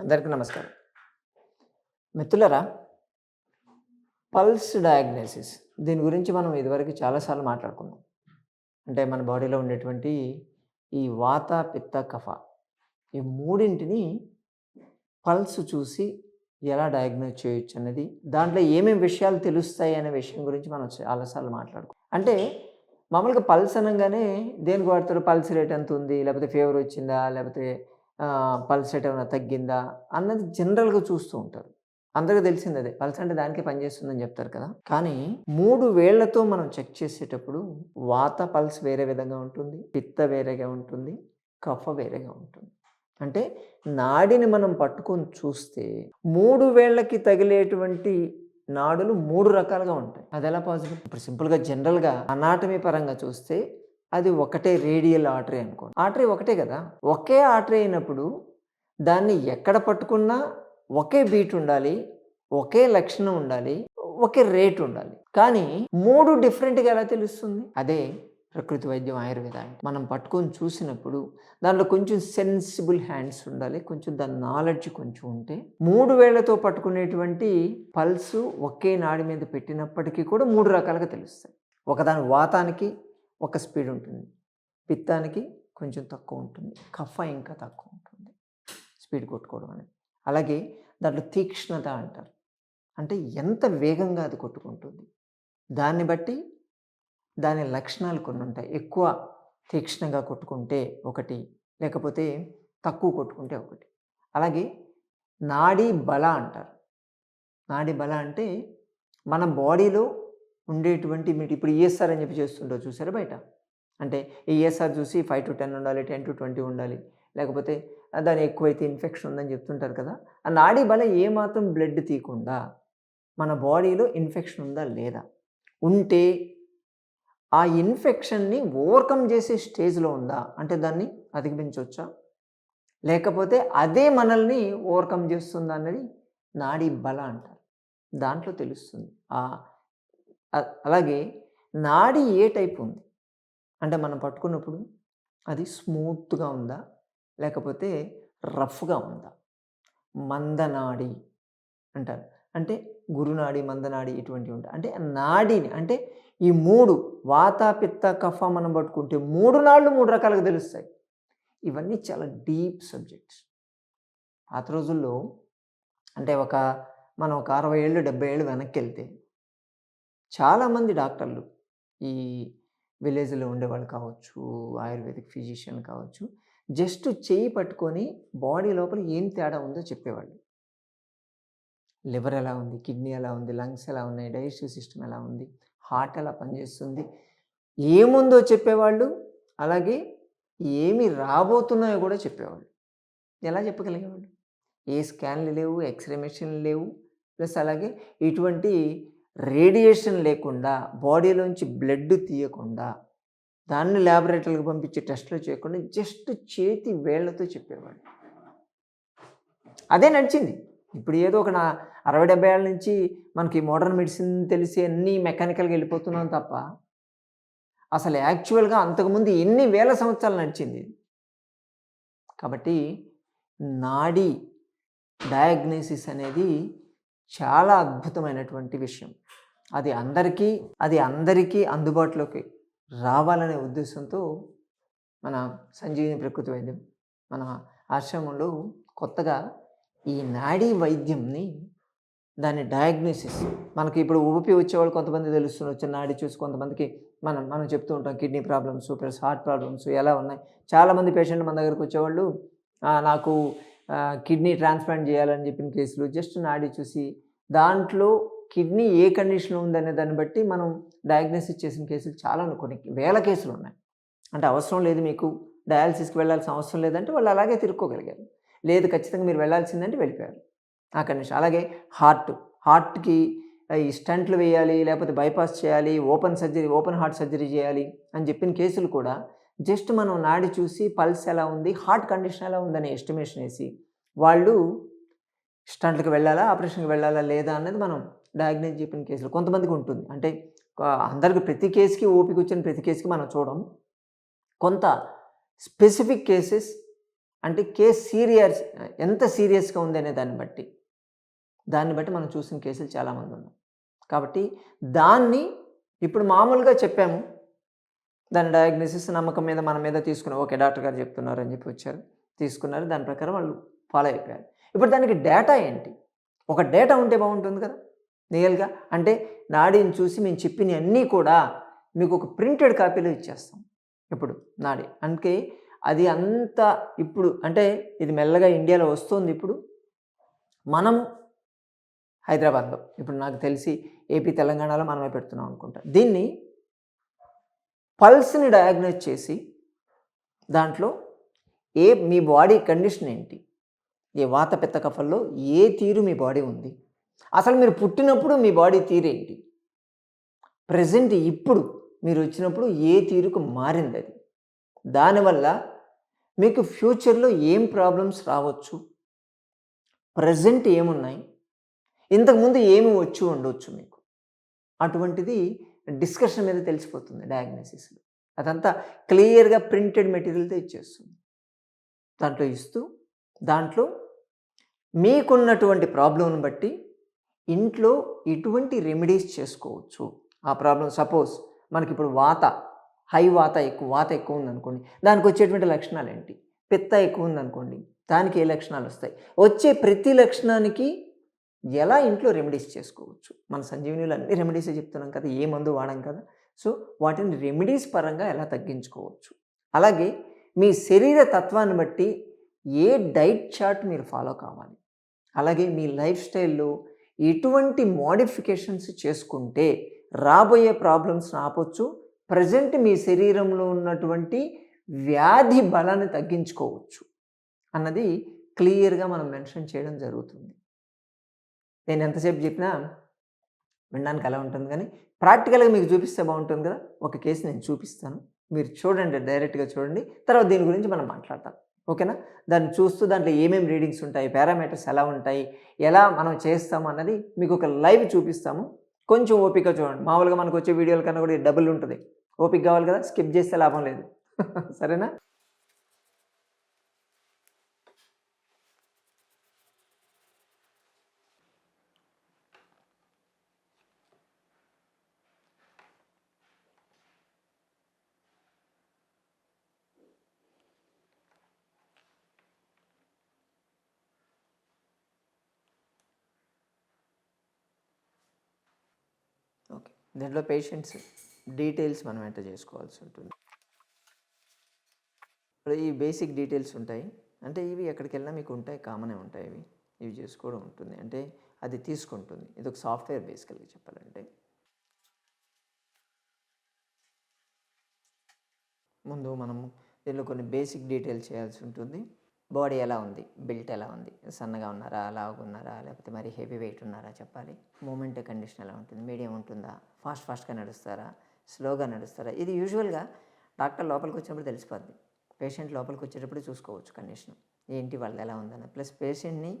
అందరికీ నమస్కారం. మిత్రులరా పల్స్ డయాగ్నోసిస్ దీని గురించి మనం ఇదివరకు చాలాసార్లు మాట్లాడుకున్నాం. అంటే మన బాడీలో ఉండేటువంటి ఈ వాత పిత్త కఫ ఈ మూడింటిని పల్స్ చూసి ఎలా డయాగ్నోజ్ చేయొచ్చు అన్నది దాంట్లో ఏమేమి విషయాలు తెలుస్తాయి అనే విషయం గురించి మనం చాలాసార్లు మాట్లాడుకున్నాం. అంటే మామూలుగా పల్స్ అనగానే దేనికి వాడతారు? పల్స్ రేట్ ఎంత ఉంది? లేకపోతే ఫీవర్ వచ్చిందా? లేకపోతే పల్స్ రేట్ ఏమైనా తగ్గిందా అన్నది జనరల్గా చూస్తూ ఉంటారు. అందరికీ తెలిసింది అదే. పల్స్ అంటే దానికే పనిచేస్తుందని చెప్తారు కదా. కానీ మూడు వేళ్ళతో మనం చెక్ చేసేటప్పుడు వాత పల్స్ వేరే విధంగా ఉంటుంది పిత్త వేరేగా ఉంటుంది కఫ వేరేగా ఉంటుంది. అంటే నాడిని మనం పట్టుకొని చూస్తే మూడు వేళ్ళకి తగిలేటువంటి నాడులు మూడు రకాలుగా ఉంటాయి. అది ఎలా పాసిబుల్ ఇప్పుడు సింపుల్గా జనరల్గా అనాటమీ పరంగా చూస్తే అది ఒకటే రేడియల్ ఆర్టరీ అనుకోండి. ఆర్టరీ ఒకటే కదా? ఒకే ఆర్టరీ అయినప్పుడు దాన్ని ఎక్కడ పట్టుకున్నా ఒకే బీట్ ఉండాలి ఒకే లక్షణం ఉండాలి ఒకే రేట్ ఉండాలి. కానీ మూడు డిఫరెంట్గా ఎలా తెలుస్తుంది? అదే ప్రకృతి వైద్యం ఆయుర్వేద అంటే. మనం పట్టుకొని చూసినప్పుడు దాంట్లో కొంచెం సెన్సిబుల్ హ్యాండ్స్ ఉండాలి కొంచెం దాని నాలెడ్జ్ కొంచెం ఉంటే మూడు వేళ్ళతో పట్టుకునేటువంటి పల్సు ఒకే నాడి మీద పెట్టినప్పటికీ కూడా మూడు రకాలుగా తెలుస్తాయి. ఒకదాని వాతానికి ఒక స్పీడ్ ఉంటుంది. పిత్తానికి కొంచెం తక్కువ ఉంటుంది. కఫ ఇంకా తక్కువ ఉంటుంది. స్పీడ్ కొట్టుకోవడం అనేది. అలాగే దాంట్లో తీక్ష్ణత అంటారు. అంటే ఎంత వేగంగా అది కొట్టుకుంటుంది. దాన్ని బట్టి దాని లక్షణాలు కొన్ని ఉంటాయి. ఎక్కువ తీక్ష్ణంగా కొట్టుకుంటే ఒకటి లేకపోతే తక్కువ కొట్టుకుంటే ఒకటి. అలాగే నాడీ బల అంటారు. నాడీ బల అంటే మన బాడీలో ఉండేటువంటి మీరు ఇప్పుడు ఈఎస్ఆర్ అని చెప్పి చేస్తుంటారు చూసారా బయట? అంటే ఈఎస్ఆర్ చూసి ఫైవ్ టు టెన్ ఉండాలి టెన్ టు ట్వంటీ ఉండాలి. లేకపోతే దాని ఎక్కువైతే ఇన్ఫెక్షన్ ఉందని చెప్తుంటారు కదా? ఆ నాడీ బల ఏమాత్రం బ్లడ్ తీయకుండా మన బాడీలో ఇన్ఫెక్షన్ ఉందా లేదా? ఉంటే ఆ ఇన్ఫెక్షన్ని ఓవర్కమ్ చేసే స్టేజ్లో ఉందా? అంటే దాన్ని అధిగమించవచ్చా లేకపోతే అదే మనల్ని ఓవర్కమ్ చేస్తుందా అన్నది నాడీ బల అంటారు. దాంట్లో తెలుస్తుంది. అలాగే నాడి ఏ టైప్ ఉంది? అంటే మనం పట్టుకున్నప్పుడు అది స్మూత్గా ఉందా? లేకపోతే రఫ్గా ఉందా? మందనాడి అంటారు. అంటే గురునాడి మందనాడి ఇటువంటివి ఉంటాయి. అంటే నాడిని అంటే ఈ మూడు వాత పిత్త కఫ మనం పట్టుకుంటే మూడు నాళ్ళు మూడు రకాలుగా తెలుస్తాయి. ఇవన్నీ చాలా డీప్ సబ్జెక్ట్స్. పాత రోజుల్లో అంటే ఒక మనం ఒక అరవై ఏళ్ళు డెబ్బై ఏళ్ళు వెనక్కి వెళ్తే చాలామంది డాక్టర్లు ఈ విలేజ్లో ఉండేవాళ్ళు కావచ్చు ఆయుర్వేదిక్ ఫిజిషియన్ కావచ్చు జస్ట్ చేయి పట్టుకొని బాడీ లోపల ఏం తేడా ఉందో చెప్పేవాళ్ళు. లివర్ ఎలా ఉంది కిడ్నీ ఎలా ఉంది లంగ్స్ ఎలా ఉన్నాయి డైజెస్టివ్ సిస్టమ్ ఎలా ఉంది హార్ట్ ఎలా పనిచేస్తుంది ఏముందో చెప్పేవాళ్ళు. అలాగే ఏమి రాబోతున్నాయో కూడా చెప్పేవాళ్ళు. ఎలా చెప్పగలిగేవాళ్ళు? ఏ స్కాన్లు లేవు ఎక్స్రే మెషిన్లు లేవు ప్లస్ అలాగే ఇటువంటి రేడియేషన్ లేకుండా బాడీలోంచి బ్లడ్ తీయకుండా దాన్ని ల్యాబొరేటరీకి పంపించి టెస్టులు చేయకుండా జస్ట్ చేతి వేళ్ళతో చెప్పేవాడు. అదే నడిచింది. ఇప్పుడు ఏదో ఒక నా అరవై డెబ్బై ఏళ్ళ నుంచి మనకి మోడర్న్ మెడిసిన్ తెలిసి అన్నీ మెకానికల్గా వెళ్ళిపోతున్నాం తప్ప అసలు యాక్చువల్గా అంతకుముందు ఎన్ని వేల సంవత్సరాలు నడిచింది? కాబట్టి నాడీ డయాగ్నోసిస్ అనేది చాలా అద్భుతమైనటువంటి విషయం. అది అందరికీ అది అందరికీ అందుబాటులోకి రావాలనే ఉద్దేశంతో మన సంజీవిని ప్రకృతి వైద్యం మన ఆశ్రమంలో కొత్తగా ఈ నాడీ వైద్యంని దాని డయాగ్నోసిస్ మనకి ఇప్పుడు ఊపి వచ్చేవాళ్ళు కొంతమంది తెలుస్తుంది వచ్చిన నాడి చూసి కొంతమందికి మనం మనం చెప్తూ ఉంటాం kidney problems plus heart problems ఎలా ఉన్నాయి. చాలామంది పేషెంట్లు మన దగ్గరకు వచ్చేవాళ్ళు నాకు కిడ్నీ ట్రాన్స్ప్లాంట్ చేయాలని చెప్పిన కేసులు జస్ట్ నాడి చూసి దాంట్లో కిడ్నీ ఏ కండిషన్లో ఉందనే దాన్ని బట్టి మనం డయాగ్నోసిస్ చేసిన కేసులు చాలా కొన్ని వేల కేసులు ఉన్నాయి. అంటే అవసరం లేదు మీకు డయాలసిస్కి వెళ్ళాల్సిన అవసరం లేదంటే వాళ్ళు అలాగే తిరుక్కోగలిగారు. లేదు ఖచ్చితంగా మీరు వెళ్ళాల్సిందంటే వెళ్ళిపోయారు. ఆ కండిషన్. అలాగే హార్ట్. హార్ట్కి ఈ స్టంట్లు వేయాలి లేకపోతే బైపాస్ చేయాలి open surgery open heart surgery చేయాలి అని చెప్పిన కేసులు కూడా జస్ట్ మనం నాడి చూసి పల్స్ ఎలా ఉంది హార్ట్ కండిషన్ ఎలా ఉందని ఎస్టిమేషన్ వేసి వాళ్ళు స్టంట్లకు వెళ్ళాలా ఆపరేషన్కి వెళ్ళాలా లేదా అనేది మనం డయాగ్నైజ్ చెప్పిన కేసులు కొంతమందికి ఉంటుంది. అంటే అందరికి ప్రతి కేసుకి ఓపిక వచ్చిన ప్రతి కేసుకి మనం చూడం. కొంత స్పెసిఫిక్ కేసెస్ అంటే కేసు సీరియస్ ఎంత సీరియస్గా ఉంది అనే దాన్ని బట్టి దాన్ని బట్టి మనం చూసిన కేసులు చాలామంది ఉన్నాయి. కాబట్టి దాన్ని ఇప్పుడు మామూలుగా చెప్పాము. దాని డయాగ్నోసిస్ నమ్మకం మీద మన మీద తీసుకున్నారు ఓకే డాక్టర్ గారు చెప్తున్నారు అని చెప్పి వచ్చారు. తీసుకున్నారు. దాని ప్రకారం వాళ్ళు ఫాలో అయిపోయారు. ఇప్పుడు దానికి డేటా ఏంటి? ఒక డేటా ఉంటే బాగుంటుంది కదా? రియల్గా అంటే నాడీని చూసి మేము చెప్పిన అన్నీ కూడా మీకు ఒక ప్రింటెడ్ కాపీలో ఇచ్చేస్తాం. ఇప్పుడు నాడి. అందుకే అది అంత ఇప్పుడు అంటే ఇది మెల్లగా ఇండియాలో వస్తుంది ఇప్పుడు. మనం హైదరాబాద్లో ఇప్పుడు నాకు తెలిసి ఏపీ తెలంగాణలో మనమే పెడుతున్నాం అనుకుంటా. దీన్ని పల్స్ని డయాగ్నైజ్ చేసి దాంట్లో ఏ మీ బాడీ కండిషన్ ఏంటి? ఏ వాత పిత్త కఫల్లో ఏ తీరు మీ బాడీ ఉంది? అసలు మీరు పుట్టినప్పుడు మీ బాడీ తీరేంటి ప్రజెంట్ ఇప్పుడు మీరు వచ్చినప్పుడు ఏ తీరుకు మారింది అది? దానివల్ల మీకు ఫ్యూచర్లో ఏం ప్రాబ్లమ్స్ రావచ్చు? ప్రజెంట్ ఏమున్నాయి? ఇంతకుముందు ఏమి వచ్చి ఉండొచ్చు మీకు? అటువంటిది డిస్కషన్ మీద తెలిసిపోతుంది డయాగ్నోసిస్లో. అదంతా క్లియర్గా ప్రింటెడ్ మెటీరియల్తో ఇచ్చేస్తుంది. దాంట్లో ఇస్తూ దాంట్లో మీకున్నటువంటి ప్రాబ్లంను బట్టి ఇంట్లో ఎటువంటి రెమెడీస్ చేసుకోవచ్చు. ఆ ప్రాబ్లం సపోజ్ మనకి ఇప్పుడు వాత హై వాత ఎక్కువ వాత ఎక్కువ ఉందనుకోండి దానికి వచ్చేటువంటి లక్షణాలు ఏంటి పిత్త ఎక్కువ ఉందనుకోండి దానికి ఏ లక్షణాలు వస్తాయి వచ్చే ప్రతి లక్షణానికి ఎలా ఇంట్లో రెమెడీస్ చేసుకోవచ్చు? మన సంజీవనిలు అన్ని రెమెడీస్ చెప్తున్నాం కదా ఏ మందు వాడాం కదా. సో వాటిని రెమెడీస్ పరంగా ఎలా తగ్గించుకోవచ్చు? అలాగే మీ శరీర తత్వాన్ని బట్టి ఏ డైట్ చార్ట్ మీరు ఫాలో కావాలి? అలాగే మీ లైఫ్ స్టైల్లో ఎటువంటి మోడిఫికేషన్స్ చేసుకుంటే రాబోయే ప్రాబ్లమ్స్ని ఆపొచ్చు. ప్రజెంట్ మీ శరీరంలో ఉన్నటువంటి వ్యాధి బలాన్ని తగ్గించుకోవచ్చు. అన్నది క్లియర్గా మనం మెన్షన్ చేయడం జరుగుతుంది. నేను ఎంతసేపు చెప్పినా వినడానికి అలా ఉంటుంది కానీ ప్రాక్టికల్గా మీకు చూపిస్తే బాగుంటుంది కదా? ఒక కేసు నేను చూపిస్తాను. మీరు చూడండి డైరెక్ట్గా చూడండి. తర్వాత దీని గురించి మనం మాట్లాడతాం. ఓకేనా? దాన్ని చూస్తూ దాంట్లో ఏమేమి రీడింగ్స్ ఉంటాయి పారామీటర్స్ ఎలా ఉంటాయి ఎలా మనం చేస్తాము అన్నది మీకు ఒక లైవ్ చూపిస్తాము. కొంచెం ఓపిక చూడండి. మామూలుగా మనకు వచ్చే వీడియోల కన్నా కూడా డబుల్ ఉంటుంది. ఓపిక కావాలి కదా? స్కిప్ చేస్తే లాభం లేదు. సరేనా? ఓకే. దీంట్లో పేషెంట్స్ డీటెయిల్స్ మనం ఎంటర్ చేసుకోవాల్సి ఉంటుంది. ఇప్పుడు ఈ బేసిక్ డీటెయిల్స్ ఉంటాయి. అంటే ఇవి ఎక్కడికి వెళ్ళినా మీకు ఉంటాయి కామనే ఉంటాయి ఇవి. ఇవి చేసుకోవడం ఉంటుంది. అంటే అది తీసుకుంటుంది. ఇది ఒక సాఫ్ట్వేర్ బేసికల్గా చెప్పాలంటే. ముందు మనం దీనిలో కొన్ని బేసిక్ డీటెయిల్స్ చేయాల్సి ఉంటుంది. బాడీ ఎలా ఉంది? బిల్ట్ ఎలా ఉంది? సన్నగా ఉన్నారా? లావుగా ఉన్నారా? లేకపోతే మరి హెవీ వెయిట్ ఉన్నారా చెప్పాలి. మూమెంట్ కండిషన్ ఎలా ఉంటుంది? మీడియం ఉంటుందా? ఫాస్ట్ ఫాస్ట్గా నడుస్తారా? స్లోగా నడుస్తారా? ఇది యూజువల్గా డాక్టర్ లోపలికి వచ్చినప్పుడు తెలిసిపోద్ది. పేషెంట్ లోపలికి వచ్చేటప్పుడు చూసుకోవచ్చు కండిషన్. ఏంటి? వాళ్ళది ఎలా ఉందని ప్లస్ పేషెంట్ని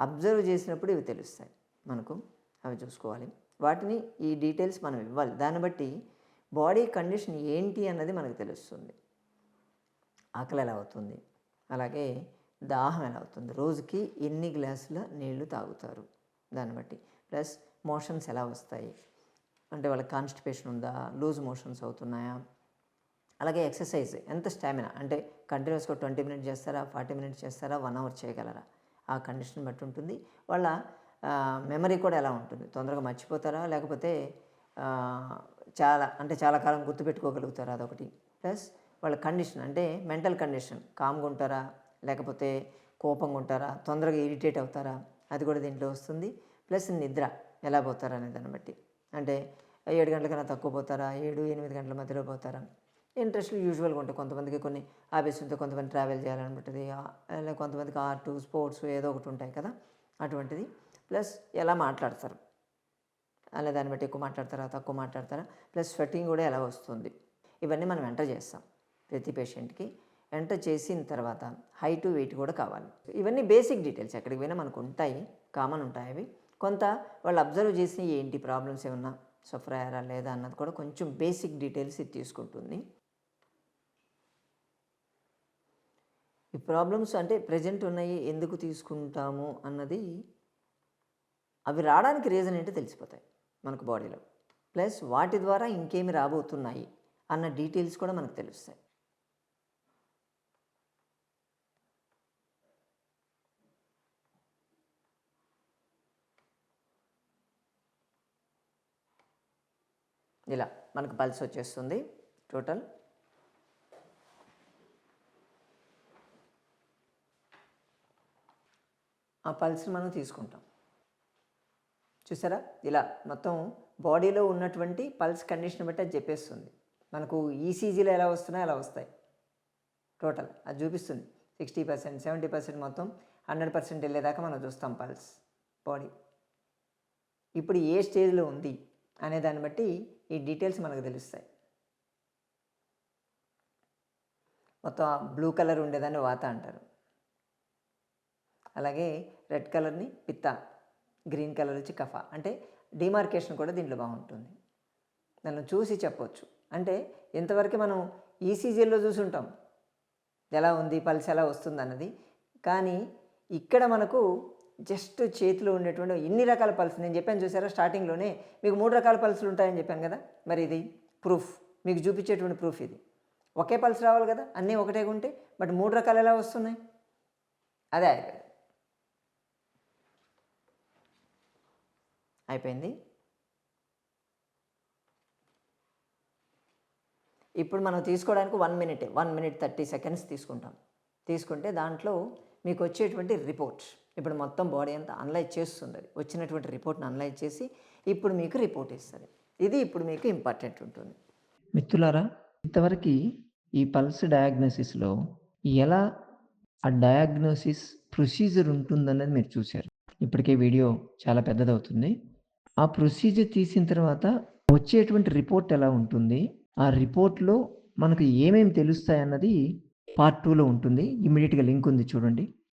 అబ్జర్వ్ చేసినప్పుడు ఇవి తెలుస్తాయి. మనకు అవి చూసుకోవాలి. వాటిని ఈ డీటెయిల్స్ మనం ఇవ్వాలి. దాన్ని బట్టి బాడీ కండిషన్ ఏంటి అన్నది మనకు తెలుస్తుంది. ఆకలి ఎలా అవుతుంది? అలాగే దాహం ఎలా అవుతుంది? రోజుకి ఎన్ని గ్లాసుల నీళ్ళు తాగుతారు? దాన్ని బట్టి. ప్లస్ మోషన్స్ ఎలా వస్తాయి? అంటే వాళ్ళకి కాన్స్టిపేషన్ ఉందా? లూజ్ మోషన్స్ అవుతున్నాయా? అలాగే ఎక్సర్సైజ్. ఎంత స్టామినా? అంటే కంటిన్యూస్గా ట్వంటీ మినిట్స్ చేస్తారా? ఫార్టీ మినిట్స్ చేస్తారా? వన్ అవర్ చేయగలరా? ఆ కండిషన్ బట్టి ఉంటుంది. వాళ్ళ మెమరీ కూడా ఎలా ఉంటుంది? తొందరగా మర్చిపోతారా? లేకపోతే చాలా అంటే చాలా కాలం గుర్తుపెట్టుకోగలుగుతారా? అదొకటి. ప్లస్ వాళ్ళ కండిషన్ అంటే మెంటల్ కండిషన్. కామ్గా ఉంటారా? లేకపోతే కోపంగా ఉంటారా? తొందరగా ఇరిటేట్ అవుతారా? అది కూడా దీంట్లో వస్తుంది. ప్లస్ నిద్ర ఎలా పోతారా అనే దాన్ని బట్టి. అంటే ఏడు గంటలకన్నా తక్కువ పోతారా? ఏడు ఎనిమిది గంటల మధ్యలో పోతారా? ఇంట్రెస్ట్లు యూజువల్గా ఉంటాయి. కొంతమందికి కొన్ని ఆఫీస్ ఉంటే కొంతమంది ట్రావెల్ చేయాలనుకుంటుంది. కొంతమందికి ఆర్ట్ స్పోర్ట్స్ ఏదో ఒకటి ఉంటాయి కదా? అటువంటిది. ప్లస్ ఎలా మాట్లాడతారు? అలా దాన్ని బట్టి ఎక్కువ మాట్లాడతారా? తక్కువ మాట్లాడతారా? ప్లస్ స్వెట్టింగ్ కూడా ఎలా వస్తుంది? ఇవన్నీ మనం ఎంటర్ చేస్తాం. ప్రతి పేషెంట్కి ఎంటర్ చేసిన తర్వాత హైట్ వెయిట్ కూడా కావాలి. ఇవన్నీ బేసిక్ డీటెయిల్స్ ఎక్కడికి పోయినా మనకు ఉంటాయి కామన్ ఉంటాయి అవి. కొంత వాళ్ళు అబ్జర్వ్ చేసి ఏంటి ప్రాబ్లమ్స్ ఏమన్నా సఫర్ అయ్యారా లేదా అన్నది కూడా కొంచెం బేసిక్ డీటెయిల్స్ ఇది తీసుకుంటుంది. ఈ ప్రాబ్లమ్స్ అంటే ప్రెజెంట్ ఉన్నాయి ఎందుకు తీసుకుంటాము అన్నది అవి రావడానికి రీజన్ ఏంటో తెలిసిపోతాయి మనకు బాడీలో. ప్లస్ వాటి ద్వారా ఇంకేమి రాబోతున్నాయి అన్న డీటెయిల్స్ కూడా మనకు తెలుస్తాయి. ఇలా మనకు పల్స్ వచ్చేస్తుంది టోటల్. ఆ పల్స్ని మనం తీసుకుంటాం. చూసారా? ఇలా మొత్తం బాడీలో ఉన్నటువంటి పల్స్ కండిషన్ బట్టి అది చెప్పేస్తుంది. మనకు ఈసీజీలో ఎలా వస్తున్నాయో అలా వస్తాయి. టోటల్ అది చూపిస్తుంది. సిక్స్టీ పర్సెంట్ సెవెంటీ పర్సెంట్ మొత్తం హండ్రెడ్ పర్సెంట్ వెళ్ళేదాకా మనం చూస్తాం పల్స్ బాడీ. ఇప్పుడు ఏ స్టేజ్లో ఉంది అనే దాన్ని బట్టి ఈ డీటెయిల్స్ మనకు తెలుస్తాయి. మొత్తం బ్లూ కలర్ ఉండేదాన్ని వాత అంటారు. అలాగే రెడ్ కలర్ని పిత్త గ్రీన్ కలర్ వచ్చి కఫ. అంటే డిమార్కేషన్ కూడా దీంట్లో బాగుంటుంది. నన్ను చూసి చెప్పొచ్చు. అంటే ఇంతవరకు మనం ఈసీజీలో చూసుంటాం. ఎలా ఉంది పల్స్ ఎలా వస్తుంది అన్నది కానీ ఇక్కడ మనకు జస్ట్ చేతిలో ఉండేటువంటి ఎన్ని రకాల పల్స్ నేను చెప్పాను చూసారా స్టార్టింగ్లోనే మీకు మూడు రకాల పల్సులు ఉంటాయని చెప్పాను కదా? మరి ఇది ప్రూఫ్. మీకు చూపించేటువంటి ప్రూఫ్ ఇది. ఒకే పల్స్ రావాలి కదా? అన్నీ ఒకటే ఉంటే బట్ మూడు రకాలు ఎలా వస్తున్నాయి? అదే ఆయుర్వేదం అయిపోయింది. ఇప్పుడు మనం తీసుకోవడానికి one minute one minute thirty seconds తీసుకుంటాం. తీసుకుంటే దాంట్లో మీకు వచ్చేటువంటి రిపోర్ట్. ఇప్పుడు మొత్తం బాడీ అంతా అనలైజ్ చేస్తుంది అది వచ్చినటువంటి రిపోర్ట్ని అనలైజ్ చేసి ఇప్పుడు మీకు రిపోర్ట్ ఇస్తుంది. ఇది ఇప్పుడు మీకు ఇంపార్టెంట్ ఉంటుంది. మిత్రులారా ఇంతవరకు ఈ పల్స్ డయాగ్నోసిస్లో ఎలా ఆ డయాగ్నోసిస్ ప్రొసీజర్ ఉంటుందన్నది మీరు చూశారు. ఇప్పటికే వీడియో చాలా పెద్దదవుతుంది. ఆ ప్రొసీజర్ తీసిన తర్వాత వచ్చేటువంటి రిపోర్ట్ ఎలా ఉంటుంది? ఆ రిపోర్ట్లో మనకు ఏమేమి తెలుస్తాయన్నది పార్ట్ టూలో ఉంటుంది. ఇమీడియట్గా లింక్ ఉంది చూడండి.